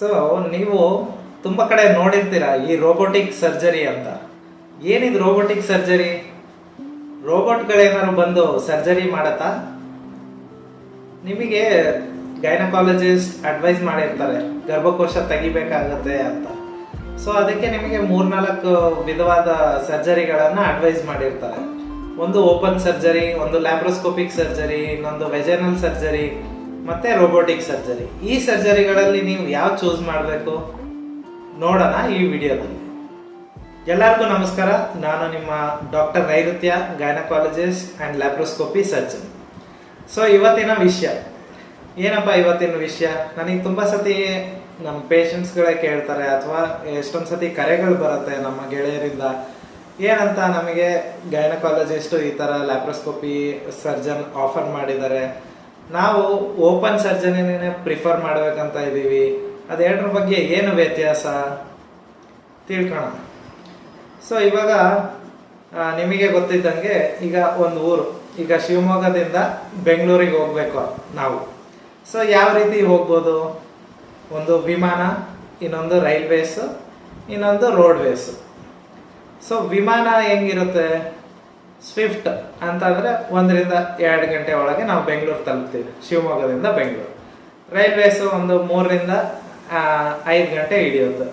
So ನೀವು ತುಂಬ ಕಡೆ ನೋಡಿರ್ತೀರ ಈ ರೋಬೋಟಿಕ್ ಸರ್ಜರಿ ಅಂತ. ಏನಿದು ರೋಬೋಟಿಕ್ ಸರ್ಜರಿ ರೋಬೋಟ್ಗಳೇನಾದ್ರು ಬಂದು ಸರ್ಜರಿ ಮಾಡತ್ತಾ? ನಿಮಗೆ ಗೈನಕಾಲಜಿಸ್ಟ್ ಅಡ್ವೈಸ್ ಮಾಡಿರ್ತಾರೆ, ಗರ್ಭಕೋಶ ತೆಗಿಬೇಕಾಗತ್ತೆ ಅಂತ. ಸೊ ಅದಕ್ಕೆ ನಿಮಗೆ ಮೂರ್ನಾಲ್ಕು ವಿಧವಾದ ಸರ್ಜರಿಗಳನ್ನು ಅಡ್ವೈಸ್ ಮಾಡಿರ್ತಾರೆ. ಒಂದು ಓಪನ್ ಸರ್ಜರಿ ಒಂದು ಲ್ಯಾಬ್ರೋಸ್ಕೋಪಿಕ್ ಸರ್ಜರಿ ಇನ್ನೊಂದು ವೆಜನಲ್ ಸರ್ಜರಿ ಮತ್ತೆ ರೋಬೋಟಿಕ್ ಸರ್ಜರಿ ಈ ಸರ್ಜರಿಗಳಲ್ಲಿ ನೀವು ಯಾವ ಚೂಸ್ ಮಾಡಬೇಕು? ನೋಡೋಣ ಈ ವಿಡಿಯೋದಲ್ಲಿ ಎಲ್ಲರಿಗೂ ನಮಸ್ಕಾರ. ನಾನು ನಿಮ್ಮ doctor Nairutya gynaecologist and laparoscopy surgeon so ಇವತ್ತಿನ ವಿಷಯ. ಏನಪ್ಪ ಇವತ್ತಿನ ವಿಷಯ? ನನಗೆ ತುಂಬ ಸತಿ ನಮ್ಮ ಪೇಷಂಟ್ಸ್ಗಳೇ ಕೇಳ್ತಾರೆ ಅಥವಾ ಎಷ್ಟೊಂದು ಸತಿ ಕರೆಗಳು ಬರುತ್ತೆ ನಮ್ಮ ಗೆಳೆಯರಿಂದ. ಏನಂತ ನಮಗೆ ಗೈನಕಾಲಜಿಸ್ಟು ಈ ಥರ ಲ್ಯಾಪ್ರೋಸ್ಕೋಪಿ ಸರ್ಜನ್ ಆಫರ್ ಮಾಡಿದ್ದಾರೆ. ನಾವು ಓಪನ್ ಸರ್ಜರಿನೇ ಪ್ರಿಫರ್ ಮಾಡಬೇಕಂತ ಇದ್ದೀವಿ. ಅದೆರಡರ ಬಗ್ಗೆ ಏನು ವ್ಯತ್ಯಾಸ? ತಿಳ್ಕೊಳ್ಳೋಣ ಸೊ ಇವಾಗ ನಿಮಗೆ ಗೊತ್ತಿದ್ದಂಗೆ ಈಗ ಒಂದು ಊರು. ಈಗ ಶಿವಮೊಗ್ಗದಿಂದ ಬೆಂಗಳೂರಿಗೆ ಹೋಗ್ಬೇಕು ನಾವು. ಸೊ ಯಾವ ರೀತಿ ಹೋಗ್ಬೋದು? ಒಂದು ವಿಮಾನ, ಇನ್ನೊಂದು ರೈಲ್ವೇಸು, ಇನ್ನೊಂದು ರೋಡ್ವೇಸು. ಸೊ ವಿಮಾನ ಹೆಂಗಿರುತ್ತೆ? ಸ್ವಿಫ್ಟ್ ಅಂತಂದರೆ ಒಂದರಿಂದ ಎರಡು ಗಂಟೆ ಒಳಗೆ ನಾವು ಬೆಂಗಳೂರು ತಲುಪ್ತೀವಿ. ಶಿವಮೊಗ್ಗದಿಂದ ಬೆಂಗಳೂರು. ರೈಲ್ವೇಸು ಒಂದು ಮೂರರಿಂದ ಐದು ಗಂಟೆ ಹಿಡಿಯುತ್ತೆ.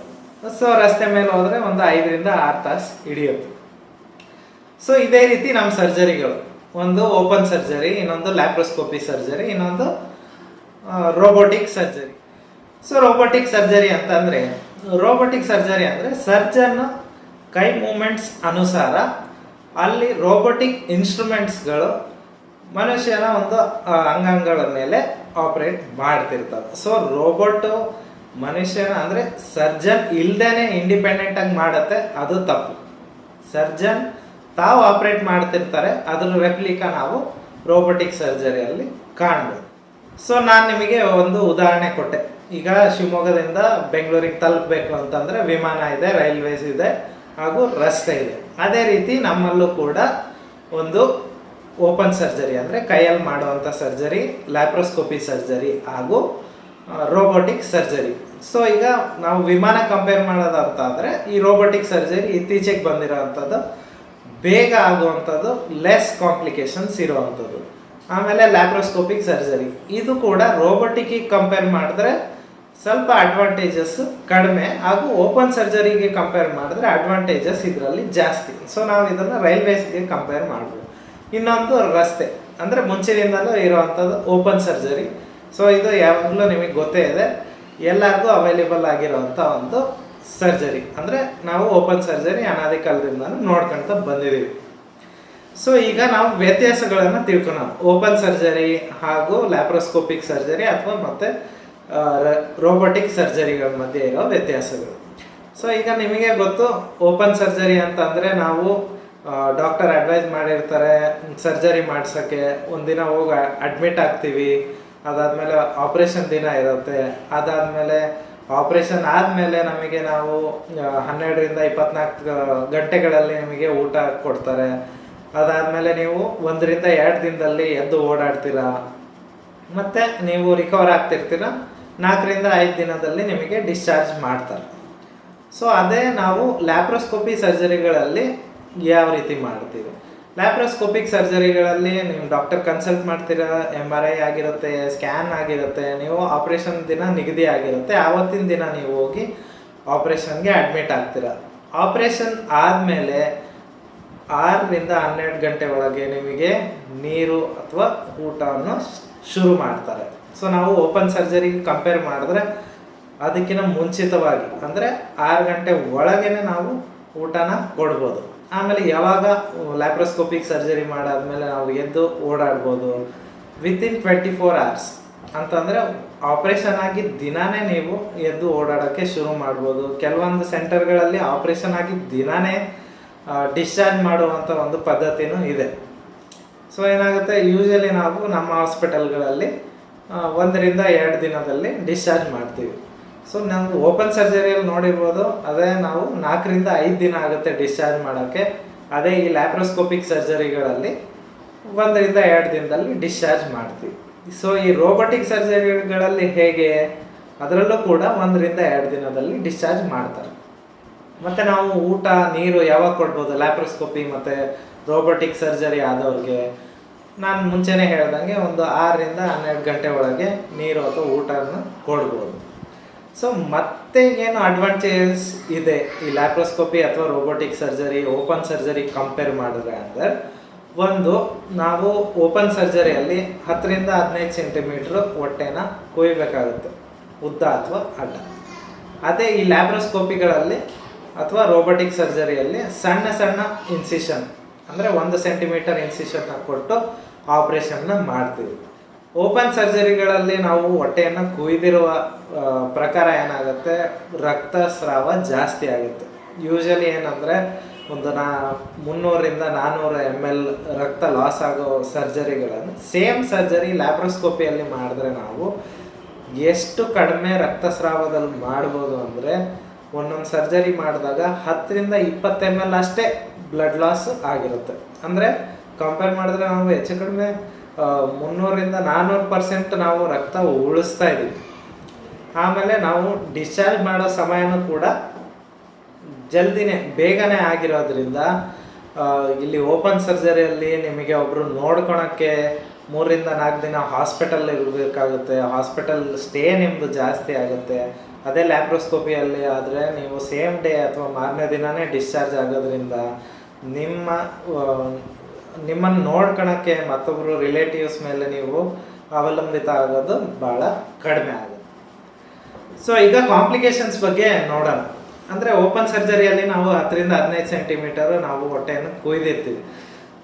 ಸೊ ರಸ್ತೆ ಮೇಲೆ ಹೋದರೆ ಒಂದು ಐದರಿಂದ ಆರು ತಾಸು ಹಿಡಿಯುತ್ತೆ. ಸೊ ಇದೇ ರೀತಿ ನಮ್ಮ ಸರ್ಜರಿಗಳು. ಒಂದು ಓಪನ್ ಸರ್ಜರಿ, ಇನ್ನೊಂದು ಲ್ಯಾಪ್ರೋಸ್ಕೋಪಿ ಸರ್ಜರಿ, ಇನ್ನೊಂದು robotic surgery so robotic surgery ಅಂತಂದರೆ ರೋಬೋಟಿಕ್ ಸರ್ಜರಿ ಅಂದರೆ ಸರ್ಜನ್ ಕೈ ಮೂಮೆಂಟ್ಸ್ ಅನುಸಾರ ಅಲ್ಲಿ ರೋಬೋಟಿಕ್ ಇನ್ಸ್ಟ್ರೂಮೆಂಟ್ಸ್ಗಳು ಮನುಷ್ಯನ ಒಂದು ಅಂಗಾಂಗಗಳ ಮೇಲೆ ಆಪರೇಟ್ ಮಾಡ್ತಿರ್ತವೆ. ಸೊ ರೋಬೋಟು ಮನುಷ್ಯನ ಅಂದರೆ ಸರ್ಜನ್ ಇಲ್ದೇನೆ ಇಂಡಿಪೆಂಡೆಂಟ್ ಆಗಿ ಮಾಡುತ್ತೆ, ಅದು ತಪ್ಪು. ಸರ್ಜನ್ ತಾವು ಆಪರೇಟ್ ಮಾಡ್ತಿರ್ತಾರೆ, ಅದ್ರ ರೆಪ್ಲಿಕಾ ನಾವು ರೋಬೋಟಿಕ್ ಸರ್ಜರಿಯಲ್ಲಿ ಕಾಣ್ಬೋದು. ಸೊ ನಾನು ನಿಮಗೆ ಒಂದು ಉದಾಹರಣೆ ಕೊಟ್ಟೆ. ಈಗ ಶಿವಮೊಗ್ಗದಿಂದ ಬೆಂಗಳೂರಿಗೆ ತಲುಪಬೇಕು ಅಂತಂದ್ರೆ ವಿಮಾನ ಇದೆ ರೈಲ್ವೇಸ್ ಇದೆ, ಹಾಗೂ ರಸ್ತೆ ಇದೆ. ಅದೇ ರೀತಿ ನಮ್ಮಲ್ಲೂ ಕೂಡ ಒಂದು ಓಪನ್ ಸರ್ಜರಿ ಅಂದರೆ ಕೈಯಲ್ಲಿ ಮಾಡುವಂಥ ಸರ್ಜರಿ ಲ್ಯಾಪ್ರೋಸ್ಕೋಪಿ ಸರ್ಜರಿ ಹಾಗೂ ರೋಬೋಟಿಕ್ ಸರ್ಜರಿ. ಸೊ ಈಗ ನಾವು ವಿಮಾನ ಕಂಪೇರ್ ಮಾಡೋದಂತ ಅಂದರೆ ಈ ರೋಬೋಟಿಕ್ ಸರ್ಜರಿ ಇತ್ತೀಚೆಗೆ ಬಂದಿರೋವಂಥದ್ದು ಬೇಗ ಆಗುವಂಥದ್ದು ಲೆಸ್ ಕಾಂಪ್ಲಿಕೇಶನ್ಸ್ ಇರುವಂಥದ್ದು. ಆಮೇಲೆ ಲ್ಯಾಪ್ರೋಸ್ಕೋಪಿಕ್ ಸರ್ಜರಿ. ಇದು ಕೂಡ ರೋಬೋಟಿಕ್ಕಿಗೆ ಕಂಪೇರ್ ಮಾಡಿದ್ರೆ ಸ್ವಲ್ಪ ಅಡ್ವಾಂಟೇಜಸ್ ಕಡಿಮೆ ಹಾಗೂ ಓಪನ್ ಸರ್ಜರಿಗೆ ಕಂಪೇರ್ ಮಾಡಿದ್ರೆ ಅಡ್ವಾಂಟೇಜಸ್ ಇದರಲ್ಲಿ ಜಾಸ್ತಿ. ಸೊ ನಾವು ಇದನ್ನು ರೈಲ್ವೇಸ್ಗೆ ಕಂಪೇರ್ ಮಾಡ್ಬೋದು. ಇನ್ನೊಂದು ರಸ್ತೆ. ಅಂದರೆ ಮುಂಚಿನಿಂದಲೂ ಇರುವಂಥದ್ದು ಓಪನ್ ಸರ್ಜರಿ ಸೊ ಇದು ಯಾವಾಗಲೂ ನಿಮಗೆ ಗೊತ್ತೇ ಇದೆ. ಎಲ್ಲರಿಗೂ ಅವೈಲೇಬಲ್ ಆಗಿರುವಂಥ ಒಂದು ಸರ್ಜರಿ ಅಂದರೆ ನಾವು ಓಪನ್ ಸರ್ಜರಿ ಅನಾದಿ ಕಾಲದಿಂದ ನೋಡ್ಕೊಳ್ತಾ ಬಂದಿದ್ದೀವಿ. ಸೊ ಈಗ ನಾವು ವ್ಯತ್ಯಾಸಗಳನ್ನು ತಿಳ್ಕೊಳ್ಳೋಣ ಓಪನ್ ಸರ್ಜರಿ ಹಾಗೂ ಲ್ಯಾಪ್ರೋಸ್ಕೋಪಿಕ್ ಸರ್ಜರಿ ಅಥವಾ ಮತ್ತೆ ರೋಬೋಟಿಕ್ ಸರ್ಜರಿಗಳ ಮಧ್ಯೆ ಇರೋ ವ್ಯತ್ಯಾಸಗಳು. ಸೊ ಈಗ ನಿಮಗೆ ಗೊತ್ತು ಓಪನ್ ಸರ್ಜರಿ ಅಂತಂದರೆ ನಾವು ಡಾಕ್ಟರ್ ಅಡ್ವೈಸ್ ಮಾಡಿರ್ತಾರೆ ಸರ್ಜರಿ ಮಾಡ್ಸೋಕ್ಕೆ ಒಂದಿನ ಹೋಗಿ ಅಡ್ಮಿಟ್ ಆಗ್ತೀವಿ, ಅದಾದಮೇಲೆ ಆಪ್ರೇಷನ್ ದಿನ ಇರುತ್ತೆ, ಅದಾದಮೇಲೆ ಆಪ್ರೇಷನ್ ಆದಮೇಲೆ ನಮಗೆ ನಾವು ಹನ್ನೆರಡರಿಂದ ಇಪ್ಪತ್ನಾಲ್ಕು ಗಂಟೆಗಳಲ್ಲಿ ನಿಮಗೆ ಊಟ ಕೊಡ್ತಾರೆ. ಅದಾದಮೇಲೆ ನೀವು ಒಂದರಿಂದ ಎರಡು ದಿನದಲ್ಲಿ ಎದ್ದು ಓಡಾಡ್ತೀರಾ, ಮತ್ತು ನೀವು ರಿಕವರ್ ಆಗ್ತಿರ್ತೀರ ನಾಲ್ಕರಿಂದ ಐದು ದಿನದಲ್ಲಿ ನಿಮಗೆ ಡಿಸ್ಚಾರ್ಜ್ ಮಾಡ್ತಾರೆ. ಸೊ ಅದೇ ನಾವು ಲ್ಯಾಪ್ರೋಸ್ಕೋಪಿ ಸರ್ಜರಿಗಳಲ್ಲಿ ಯಾವ ರೀತಿ ಮಾಡ್ತೀವಿ? ಲ್ಯಾಪ್ರೋಸ್ಕೋಪಿಕ್ ಸರ್ಜರಿಗಳಲ್ಲಿ ನೀವು ಡಾಕ್ಟರ್ ಕನ್ಸಲ್ಟ್ ಮಾಡ್ತೀರಾ? ಎಂ ಆರ್ ಐ ಆಗಿರುತ್ತೆ ಸ್ಕ್ಯಾನ್ ಆಗಿರುತ್ತೆ, ನೀವು ಆಪ್ರೇಷನ್ ದಿನ ನಿಗದಿ ಆಗಿರುತ್ತೆ. ಆವತ್ತಿನ ದಿನ ನೀವು ಹೋಗಿ ಆಪ್ರೇಷನ್ಗೆ ಅಡ್ಮಿಟ್ ಆಗ್ತೀರ? ಆಪ್ರೇಷನ್ ಆದಮೇಲೆ ಆರರಿಂದ ಹನ್ನೆರಡು ಗಂಟೆ ಒಳಗೆ ನಿಮಗೆ ನೀರು ಅಥವಾ ಊಟವನ್ನು ಶುರು ಮಾಡ್ತಾರೆ. ಸೊ ನಾವು ಓಪನ್ ಸರ್ಜರಿಗೆ ಕಂಪೇರ್ ಮಾಡಿದ್ರೆ ಅದಕ್ಕಿಂತ ಮುಂಚಿತವಾಗಿ, ಅಂದರೆ ಆರು ಗಂಟೆ ಒಳಗೇನೆ ನಾವು ಊಟನ ಕೊಡ್ಬೋದು. ಆಮೇಲೆ ಯಾವಾಗ ಲ್ಯಾಪ್ರೋಸ್ಕೋಪಿಕ್ ಸರ್ಜರಿ ಮಾಡಾದ್ಮೇಲೆ ನಾವು ಎದ್ದು ಓಡಾಡ್ಬೋದು. ವಿತಿನ್ ಟ್ವೆಂಟಿ ಫೋರ್ ಅವರ್ಸ್ ಅಂತಂದರೆ ಆಪ್ರೇಷನ್ ಆಗಿ ದಿನಾನೇ ನೀವು ಎದ್ದು ಓಡಾಡೋಕ್ಕೆ ಶುರು ಮಾಡ್ಬೋದು. ಕೆಲವೊಂದು ಸೆಂಟರ್ಗಳಲ್ಲಿ ಆಪ್ರೇಷನ್ ಆಗಿ ದಿನಾನೇ ಡಿಸ್ಚಾರ್ಜ್ ಮಾಡುವಂಥ ಒಂದು ಪದ್ಧತಿನೂ ಇದೆ. ಸೊ ಏನಾಗುತ್ತೆ? ಯೂಶಲಿ ನಾವು ನಮ್ಮ ಹಾಸ್ಪಿಟಲ್ಗಳಲ್ಲಿ ಒಂದರಿಂದ ಎರಡು ದಿನದಲ್ಲಿ ಡಿಸ್ಚಾರ್ಜ್ ಮಾಡ್ತೀವಿ. ಸೊ ನಾವು ಓಪನ್ ಸರ್ಜರಿಯಲ್ಲಿ ನೋಡಿರ್ಬೋದು, ಅದೇ ನಾವು ನಾಲ್ಕರಿಂದ ಐದು ದಿನ ಆಗುತ್ತೆ ಡಿಸ್ಚಾರ್ಜ್ ಮಾಡೋಕ್ಕೆ. ಅದೇ ಈ ಲ್ಯಾಪ್ರೋಸ್ಕೋಪಿಕ್ ಸರ್ಜರಿಗಳಲ್ಲಿ ಒಂದರಿಂದ ಎರಡು ದಿನದಲ್ಲಿ ಡಿಸ್ಚಾರ್ಜ್ ಮಾಡ್ತೀವಿ. ಸೊ ಈ ರೋಬೋಟಿಕ್ ಸರ್ಜರಿಗಳಲ್ಲಿ ಹೇಗೆ, ಅದರಲ್ಲೂ ಕೂಡ ಒಂದರಿಂದ ಎರಡು ದಿನದಲ್ಲಿ ಡಿಸ್ಚಾರ್ಜ್ ಮಾಡ್ತಾರೆ. ಮತ್ತು ನಾವು ಊಟ, ನೀರು ಯಾವಾಗ ಕೊಡ್ಬೋದು? ಲ್ಯಾಪ್ರೋಸ್ಕೋಪಿ ಮತ್ತು ರೋಬೋಟಿಕ್ ಸರ್ಜರಿ ಆದವ್ರಿಗೆ. ನಾನು ಮುಂಚೆನೇ ಹೇಳ್ದಂಗೆ ಒಂದು ಆರರಿಂದ ಹನ್ನೆರಡು ಗಂಟೆ ಒಳಗೆ ನೀರು ಅಥವಾ ಊಟನ ಕೊಡ್ಬೋದು. ಸೊ ಮತ್ತೆ ಏನು ಅಡ್ವಾಂಟೇಜಸ್ ಇದೆ? ಈ ಲ್ಯಾಪ್ರೋಸ್ಕೋಪಿ ಅಥವಾ robotic surgery open surgery compare ಮಾಡಿದ್ರೆ ಅಂದರೆ, ಒಂದು, ನಾವು ಓಪನ್ ಸರ್ಜರಿಯಲ್ಲಿ ಹತ್ತರಿಂದ ಹದಿನೈದು ಸೆಂಟಿಮೀಟ್ರ್ ಹೊಟ್ಟೆನ ಕೊಯ್ಬೇಕಾಗುತ್ತೆ. ಉದ್ದ ಅಥವಾ ಅಡ್ಡ. ಅದೇ ಈ ಲ್ಯಾಬ್ರೋಸ್ಕೋಪಿಗಳಲ್ಲಿ ಅಥವಾ ರೋಬೋಟಿಕ್ ಸರ್ಜರಿಯಲ್ಲಿ ಸಣ್ಣ ಸಣ್ಣ ಇನ್ಸಿಷನ್ ಅಂದರೆ ಒಂದು ಸೆಂಟಿಮೀಟರ್ ಇನ್ಸಿಷನ್ನ ಕೊಟ್ಟು ಆಪ್ರೇಷನ್ನ ಮಾಡ್ತೀವಿ. ಓಪನ್ ಸರ್ಜರಿಗಳಲ್ಲಿ ನಾವು ಹೊಟ್ಟೆಯನ್ನು ಕುಯ್ದಿರುವ ಪ್ರಕಾರ ಏನಾಗುತ್ತೆ? ರಕ್ತಸ್ರಾವ ಜಾಸ್ತಿ ಆಗುತ್ತೆ. ಯೂಶಲಿ ಏನಂದರೆ ಒಂದು ನಾ, ಮುನ್ನೂರಿಂದ ನಾನ್ನೂರು ಎಂ ಎಲ್ ರಕ್ತ ಲಾಸ್ ಆಗೋ ಸರ್ಜರಿಗಳನ್ನು ಸೇಮ್ ಸರ್ಜರಿ ಲ್ಯಾಪ್ರೋಸ್ಕೋಪಿಯಲ್ಲಿ ಮಾಡಿದ್ರೆ ನಾವು ಎಷ್ಟು ಕಡಿಮೆ ರಕ್ತಸ್ರಾವದಲ್ಲಿ ಮಾಡ್ಬೋದು ಅಂದರೆ ಒಂದೊಂದು ಸರ್ಜರಿ ಮಾಡಿದಾಗ ಹತ್ತರಿಂದ ಇಪ್ಪತ್ತು ಎಂ ಎಲ್ ಅಷ್ಟೇ ಬ್ಲಡ್ ಲಾಸ್ ಆಗಿರುತ್ತೆ. ಅಂದರೆ ಕಂಪೇರ್ ಮಾಡಿದ್ರೆ ನಾವು ಹೆಚ್ಚು ಕಡಿಮೆ ಮುನ್ನೂರಿಂದ ನಾನ್ನೂರು ಪರ್ಸೆಂಟ್ ನಾವು ರಕ್ತ ಉಳಿಸ್ತಾ ಇದ್ದೀವಿ ಆಮೇಲೆ ನಾವು ಡಿಸ್ಚಾರ್ಜ್ ಮಾಡೋ ಸಮಯನೂ ಕೂಡ ಜಲ್ದಿನೇ, ಬೇಗನೆ ಆಗಿರೋದ್ರಿಂದ ಇಲ್ಲಿ ಓಪನ್ ಸರ್ಜರಿಯಲ್ಲಿ ನಿಮಗೆ ಒಬ್ಬರು ನೋಡ್ಕೊಳಕ್ಕೆ ಮೂರರಿಂದ ನಾಲ್ಕು ದಿನ ಹಾಸ್ಪಿಟಲ್ ಇರಬೇಕಾಗುತ್ತೆ. ಹಾಸ್ಪಿಟಲ್ ಸ್ಟೇ ನಿಮ್ಮದು ಜಾಸ್ತಿ ಆಗುತ್ತೆ. ಅದೇ ಲ್ಯಾಪ್ರೋಸ್ಕೋಪಿಯಲ್ಲಿ ಆದರೆ ನೀವು ಸೇಮ್ ಡೇ ಅಥವಾ ಮಾರನೇ ದಿನನೇ ಡಿಸ್ಚಾರ್ಜ್ ಆಗೋದ್ರಿಂದ ನಿಮ್ಮ ನಿಮ್ಮನ್ನು ನೋಡ್ಕೊಳಕ್ಕೆ ಮತ್ತೊಬ್ಬರು ರಿಲೇಟಿವ್ಸ್ ಮೇಲೆ ನೀವು ಅವಲಂಬಿತ ಆಗೋದು ಭಾಳ ಕಡಿಮೆ ಆಗುತ್ತೆ. ಸೊ ಈಗ ಕಾಂಪ್ಲಿಕೇಶನ್ಸ್ ಬಗ್ಗೆ ನೋಡೋಣ. ಅಂದರೆ ಓಪನ್ ಸರ್ಜರಿಯಲ್ಲಿ ನಾವು ಹತ್ತರಿಂದ ಹದಿನೈದು ಸೆಂಟಿಮೀಟರ್ ನಾವು ಹೊಟ್ಟೆಯನ್ನು ಕುಯ್ದಿರ್ತೀವಿ.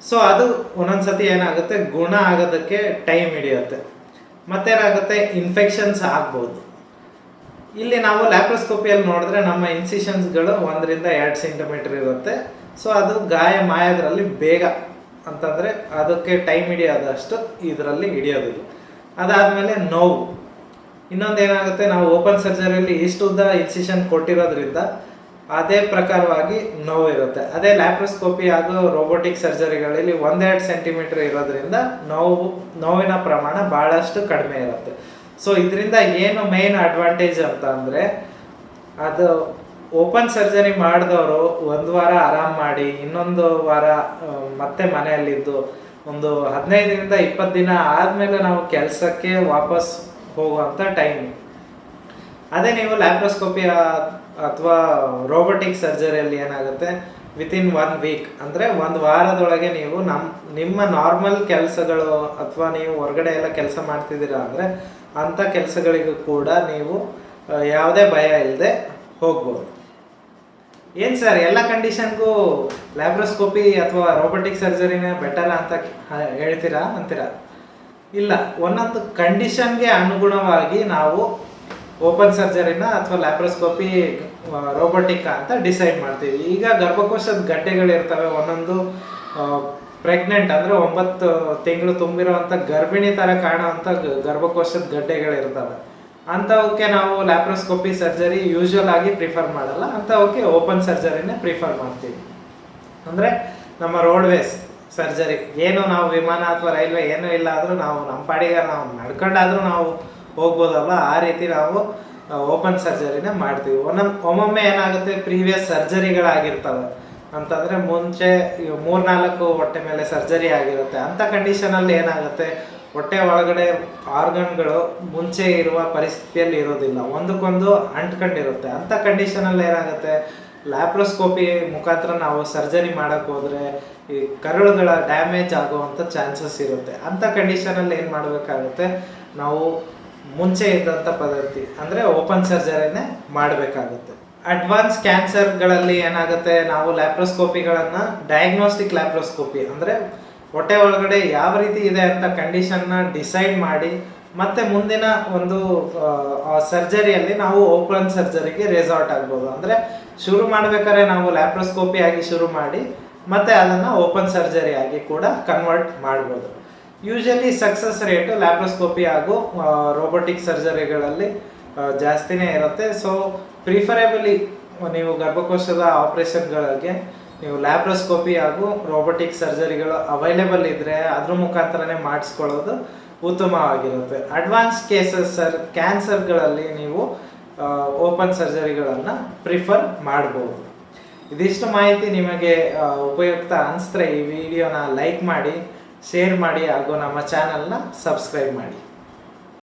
ಸೊ ಅದು ಒಂದೊಂದ್ಸತಿ ಏನಾಗುತ್ತೆ? ಗುಣ ಆಗೋದಕ್ಕೆ ಟೈಮ್ ಹಿಡಿಯುತ್ತೆ. ಮತ್ತೇನಾಗುತ್ತೆ? ಇನ್ಫೆಕ್ಷನ್ಸ್ ಆಗ್ಬೋದು. ಇಲ್ಲಿ ನಾವು ಲ್ಯಾಪ್ರೋಸ್ಕೋಪಿಯಲ್ಲಿ ನೋಡಿದ್ರೆ ನಮ್ಮ ಇನ್ಸಿಷನ್ಸ್ಗಳು ಒಂದರಿಂದ ಎರಡು ಸೆಂಟಿಮೀಟರ್ ಇರುತ್ತೆ. ಸೊ ಅದು ಗಾಯ ಮಾಯೋದ್ರಲ್ಲಿ ಬೇಗ ಅಂತಂದರೆ ಅದಕ್ಕೆ ಟೈಮ್ ಹಿಡಿಯೋದಷ್ಟು ಇದರಲ್ಲಿ ಹಿಡಿಯೋದಿಲ್ಲ ಅದಾದಮೇಲೆ ನೋವು. ಇನ್ನೊಂದು ಏನಾಗುತ್ತೆ ನಾವು ಓಪನ್ ಸರ್ಜರಿಯಲ್ಲಿ ಇಷ್ಟು ಉದ್ದ ಇನ್ಸಿಷನ್ ಕೊಟ್ಟಿರೋದ್ರಿಂದ ಅದೇ ಪ್ರಕಾರವಾಗಿ ನೋವು ಇರುತ್ತೆ. ಅದೇ ಲ್ಯಾಪ್ರೋಸ್ಕೋಪಿ ಹಾಗೂ ರೋಬೋಟಿಕ್ ಸರ್ಜರಿಗಳಲ್ಲಿ ಒಂದೆರಡು ಸೆಂಟಿಮೀಟರ್ ಇರೋದ್ರಿಂದ ನೋವು, ನೋವಿನ ಪ್ರಮಾಣ ಭಾಳಷ್ಟು ಕಡಿಮೆ ಇರುತ್ತೆ. ಸೊ ಇದರಿಂದ ಏನು ಮೇನ್ ಅಡ್ವಾಂಟೇಜ್ ಅಂತ ಅಂದರೆ, ಅದು ಓಪನ್ ಸರ್ಜರಿ ಮಾಡಿದವರು ಒಂದು ವಾರ ಆರಾಮ್ ಮಾಡಿ, ಇನ್ನೊಂದು ವಾರ ಮತ್ತೆ ಮನೆಯಲ್ಲಿದ್ದು ಒಂದು ಹದಿನೈದರಿಂದ ಇಪ್ಪತ್ತು ದಿನ ಆದಮೇಲೆ ನಾವು ಕೆಲಸಕ್ಕೆ ವಾಪಸ್ ಹೋಗುವಂಥ ಟೈಮ್ ಅದೇ ನೀವು ಲ್ಯಾಪ್ರೋಸ್ಕೋಪಿ ಅಥವಾ ರೋಬೋಟಿಕ್ ಸರ್ಜರಿಯಲ್ಲಿ ಏನಾಗುತ್ತೆ? ವಿತಿನ್ ಒನ್ ವೀಕ್ ಅಂದರೆ ಒಂದು ವಾರದೊಳಗೆ ನೀವು ನಮ್ಮ ನಿಮ್ಮ ನಾರ್ಮಲ್ ಕೆಲಸಗಳು ಅಥವಾ ನೀವು ಹೊರಗಡೆ ಎಲ್ಲ ಕೆಲಸ ಮಾಡ್ತಿದ್ದೀರಾ ಅಂದರೆ ಅಂಥ ಕೆಲಸಗಳಿಗೂ ಕೂಡ ನೀವು ಯಾವುದೇ ಭಯ ಇಲ್ಲದೆ ಹೋಗ್ಬೋದು. ಏನು ಸರ್, ಎಲ್ಲ ಕಂಡೀಷನ್ಗೂ ಲ್ಯಾಬ್ರೋಸ್ಕೋಪಿ ಅಥವಾ ರೋಬೋಟಿಕ್ ಸರ್ಜರಿನೇ ಬೆಟರ್ ಅಂತ ಹೇಳ್ತೀರಾ ಅಂತೀರಾ? ಇಲ್ಲ, ಒಂದೊಂದು ಕಂಡೀಷನ್ಗೆ ಅನುಗುಣವಾಗಿ ನಾವು ಓಪನ್ ಸರ್ಜರಿನ ಅಥವಾ ಲ್ಯಾಪ್ರೋಸ್ಕೋಪಿ ರೋಬೋಟಿಕ್ ಅಂತ ಡಿಸೈಡ್ ಮಾಡ್ತೀವಿ. ಈಗ ಗರ್ಭಕೋಶದ ಗಡ್ಡೆಗಳಿರ್ತವೆ ಒಂದೊಂದು ಪ್ರೆಗ್ನೆಂಟ್ ಅಂದ್ರೆ ಒಂಬತ್ತು ತಿಂಗಳು ತುಂಬಿರುವಂತ ಗರ್ಭಿಣಿ ಥರ ಕಾಣೋವಂಥ ಗರ್ಭಕೋಶದ ಗಡ್ಡೆಗಳಿರ್ತವೆ ಅಂಥವಕ್ಕೆ ನಾವು ಲ್ಯಾಪ್ರೋಸ್ಕೋಪಿ ಸರ್ಜರಿ ಯೂಶುವಲ್ ಆಗಿ ಪ್ರಿಫರ್ ಮಾಡಲ್ಲ. ಅಂಥವಕ್ಕೆ ಓಪನ್ ಸರ್ಜರಿನೇ ಪ್ರಿಫರ್ ಮಾಡ್ತೀವಿ. ಅಂದರೆ ನಮ್ಮ ರೋಡ್ವೇಸ್ ಸರ್ಜರಿ ಏನು ನಾವು ವಿಮಾನ ಅಥವಾ ರೈಲ್ವೆ ಏನೂ ಇಲ್ಲ ಆದರೂ ನಾವು ನಮ್ಮ ಪಾಡಿಗೆ ನಾವು ನಡ್ಕೊಂಡಾದ್ರೂ ನಾವು ಹೋಗ್ಬೋದಲ್ಲ ಆ ರೀತಿ ನಾವು ಓಪನ್ ಸರ್ಜರಿನೇ ಮಾಡ್ತೀವಿ. ಒಮ್ಮೊಮ್ಮೆ ಏನಾಗುತ್ತೆ? ಪ್ರೀವಿಯಸ್ ಸರ್ಜರಿಗಳಾಗಿರ್ತವೆ ಅಂತಂದರೆ ಮುಂಚೆ ಮೂರ್ನಾಲ್ಕು ಹೊಟ್ಟೆ ಮೇಲೆ ಸರ್ಜರಿ ಆಗಿರುತ್ತೆ. ಅಂಥ ಕಂಡೀಷನಲ್ಲಿ ಏನಾಗುತ್ತೆ? ಹೊಟ್ಟೆ ಒಳಗಡೆ ಆರ್ಗನ್ಗಳು ಮುಂಚೆ ಇರುವ ಪರಿಸ್ಥಿತಿಯಲ್ಲಿ ಇರೋದಿಲ್ಲ. ಒಂದಕ್ಕೊಂದು ಅಂಟ್ಕೊಂಡಿರುತ್ತೆ. ಅಂಥ ಕಂಡೀಷನಲ್ಲಿ ಏನಾಗುತ್ತೆ? ಲ್ಯಾಪ್ರೋಸ್ಕೋಪಿ ಮುಖಾಂತರ ನಾವು ಸರ್ಜರಿ ಮಾಡೋಕ್ಕೆ ಹೋದರೆ ಈ ಕರುಳುಗಳ ಡ್ಯಾಮೇಜ್ ಆಗುವಂಥ ಚಾನ್ಸಸ್ ಇರುತ್ತೆ. ಅಂಥ ಕಂಡೀಷನಲ್ಲಿ ಏನು ಮಾಡಬೇಕಾಗುತ್ತೆ? ನಾವು ಮುಂಚೆ ಇದ್ದಂಥ ಪದ್ಧತಿ, ಅಂದರೆ ಓಪನ್ ಸರ್ಜರಿನೇ ಮಾಡಬೇಕಾಗುತ್ತೆ. ಅಡ್ವಾನ್ಸ್ ಕ್ಯಾನ್ಸರ್ಗಳಲ್ಲಿ ಏನಾಗುತ್ತೆ? ನಾವು ಲ್ಯಾಪ್ರೋಸ್ಕೋಪಿಗಳನ್ನು ಡಯಾಗ್ನೋಸ್ಟಿಕ್ ಲ್ಯಾಪ್ರೋಸ್ಕೋಪಿ ಅಂದರೆ ಹೊಟ್ಟೆ ಒಳಗಡೆ ಯಾವ ರೀತಿ ಇದೆ ಅಂತ ಕಂಡೀಷನ್ನ ಡಿಸೈಡ್ ಮಾಡಿ ಮತ್ತೆ ಮುಂದಿನ ಒಂದು ಸರ್ಜರಿಯಲ್ಲಿ ನಾವು ಓಪನ್ ಸರ್ಜರಿಗೆ ರೆಸಾರ್ಟ್ ಆಗ್ಬೋದು. ಅಂದರೆ ಶುರು ಮಾಡ್ಬೇಕಾದ್ರೆ ನಾವು ಲ್ಯಾಪ್ರೋಸ್ಕೋಪಿ ಆಗಿ ಶುರು ಮಾಡಿ ಮತ್ತೆ ಅದನ್ನು ಓಪನ್ ಸರ್ಜರಿ ಆಗಿ ಕೂಡ ಕನ್ವರ್ಟ್ ಮಾಡ್ಬೋದು. ಯೂಶಲಿ ಸಕ್ಸಸ್ ರೇಟು ಲ್ಯಾಪ್ರೋಸ್ಕೋಪಿ ಹಾಗೂ ರೋಬೋಟಿಕ್ ಸರ್ಜರಿಗಳಲ್ಲಿ ಜಾಸ್ತಿನೇ ಇರುತ್ತೆ. ಸೊ ಪ್ರಿಫರೇಬಲಿ ನೀವು ಗರ್ಭಕೋಶದ ಆಪರೇಷನ್ಗಳಿಗೆ ನೀವು ಲ್ಯಾಬ್ರೋಸ್ಕೋಪಿ ಹಾಗೂ ರೋಬೋಟಿಕ್ ಸರ್ಜರಿಗಳು ಅವೈಲೇಬಲ್ ಇದ್ದರೆ ಅದ್ರ ಮುಖಾಂತರನೇ ಮಾಡಿಸ್ಕೊಳ್ಳೋದು ಉತ್ತಮವಾಗಿರುತ್ತೆ. ಅಡ್ವಾನ್ಸ್ ಕೇಸಸ್ ಸರ್ ಕ್ಯಾನ್ಸರ್ಗಳಲ್ಲಿ ನೀವು ಓಪನ್ ಸರ್ಜರಿಗಳನ್ನು ಪ್ರಿಫರ್ ಮಾಡ್ಬೋದು. ಇದಿಷ್ಟು ಮಾಹಿತಿ ನಿಮಗೆ ಉಪಯುಕ್ತ ಅನಿಸಿದ್ರೆ ಈ ವಿಡಿಯೋನ ಲೈಕ್ ಮಾಡಿ ಶೇರ್ ಮಾಡಿ ಹಾಗೂ ನಮ್ಮ ಚಾನಲ್ನ ಸಬ್ಸ್ಕ್ರೈಬ್ ಮಾಡಿ.